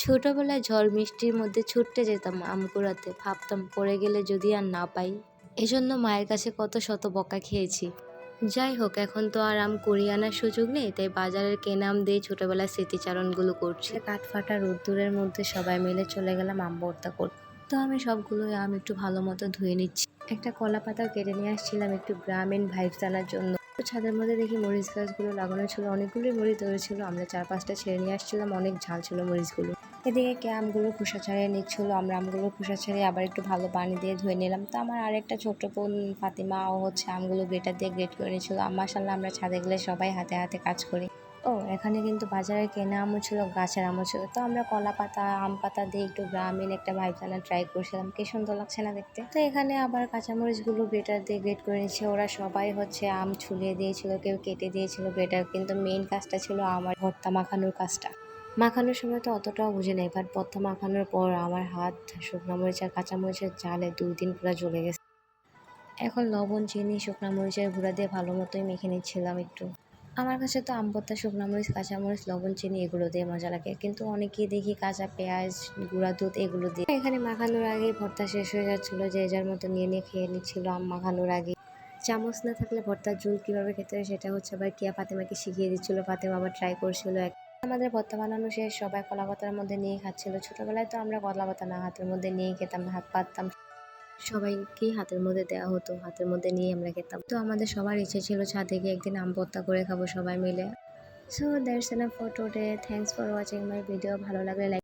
ছোটবেলায় ঝড় মিষ্টির মধ্যে ছুটতে যেতাম আম কুড়াতে ভাবতাম পড়ে গেলে যদি আর না পাই। এজন্য মায়ের কাছে কত শত বকা খেয়েছি। যাই হোক, এখন তো আর আম কুড়িয়ে আনার সুযোগ নেই, তাই বাজারের কেনা আম দিয়ে ছোটবেলার স্মৃতিচারণগুলো করছি। কাঠফাটা রোদ্দুরের মধ্যে সবাই মিলে চলে গেলাম আম ভর্তা করতে। তো আমি সবগুলো আম একটু ভালো মতো ধুয়ে নিচ্ছি। একটা কলা পাতাও কেটে নিয়ে আসছিলাম একটু গ্রামীণ ভাইবস আনার জন্য। তো ছাদের মধ্যে দেখি মরিচ গাছগুলো লাগানো ছিল, অনেকগুলোই মরিচ ধরেছিল। আমরা চার পাঁচটা ছেড়ে নিয়ে আসছিলাম, অনেক ঝাল ছিল মরিচগুলো। এদিকে কে আমগুলো খোসা ছাড়িয়ে নিচ্ছিল, আমরা আমগুলো খোসা ছাড়িয়ে আবার একটু ভালো পানি দিয়ে ধুয়ে নিলাম। তো আমার আরেকটা ছোট্ট বোন ফাতিমা, ও হচ্ছে আমগুলো গ্রেটার দিয়ে গ্রেট করে নিচ্ছিল। মাসাল্লাহ আমরা ছাদে গেলে সবাই হাতে হাতে কাজ করি। ও, এখানে কিন্তু বাজারে কেনা আমও ছিল, গাছের আমও ছিল। তো আমরা কলা পাতা, আম পাতা দিয়ে একটু গ্রামীণ একটা ভাইব জানা ট্রাই করছিলাম। কি সুন্দর লাগছে না দেখতে? তো এখানে আবার কাঁচামরিচগুলো গ্রেটার দিয়ে গ্রেট করে নিচ্ছে। ওরা সবাই হচ্ছে আম ছুলিয়ে দিয়েছিল, কেউ কেটে দিয়েছিল গ্রেটার। কিন্তু মেইন কাজটা ছিল আমার ভর্তা মাখানোর কাজটা। মাখানোর সময় তো অতটাও বুঝে নেই বাট ভর্তা মাখানোর পর আমার হাত শুকনো মরিচ আর কাঁচামরিচের জালে দুই দিন পুরো জ্বলে গেছে। এখন লবণ, চিনি, শুকনো মরিচের গুঁড়া দিয়ে ভালো মতোই মেখে নিচ্ছিলাম একটু। আমার কাছে তো আম ভর্তা শুকনো মরিচ কাঁচামরিচ লবণ, চিনি এগুলো দিয়ে মজা লাগে, কিন্তু অনেকেই দেখি কাঁচা পেঁয়াজ, গুঁড়া দুধ এগুলো দিয়ে। এখানে মাখানোর আগে ভর্তা শেষ হয়ে যাচ্ছিল, যে যার মতো নিয়ে নিয়ে খেয়ে নিচ্ছিল আম মাখানোর আগে চামচ না থাকলে ভর্তার ঝুল কীভাবে খেতে হয় সেটা হচ্ছে আবার কিয়া ফাতেমাকে শিখিয়ে দিচ্ছিল, ফাতেমা আবার ট্রাই করছিল এক আমাদের ভর্তা বানানো শেষ সবাই কলা পাতার মধ্যে নিয়ে খাচ্ছিল। ছোটবেলায় তো আমরা কলা পাতা না, হাতের মধ্যে নিয়ে খেতাম, হাত পাততাম। সবাইকেই হাতের মধ্যে দেওয়া হতো, হাতের মধ্যে নিয়ে আমরা খেতাম। তো আমাদের সবার ইচ্ছে ছিল ছাদে গিয়ে একদিন আম ভর্তা করে খাব সবাই মিলে। So that's enough for today thanks for watching my video ভালো লাগলে লাইক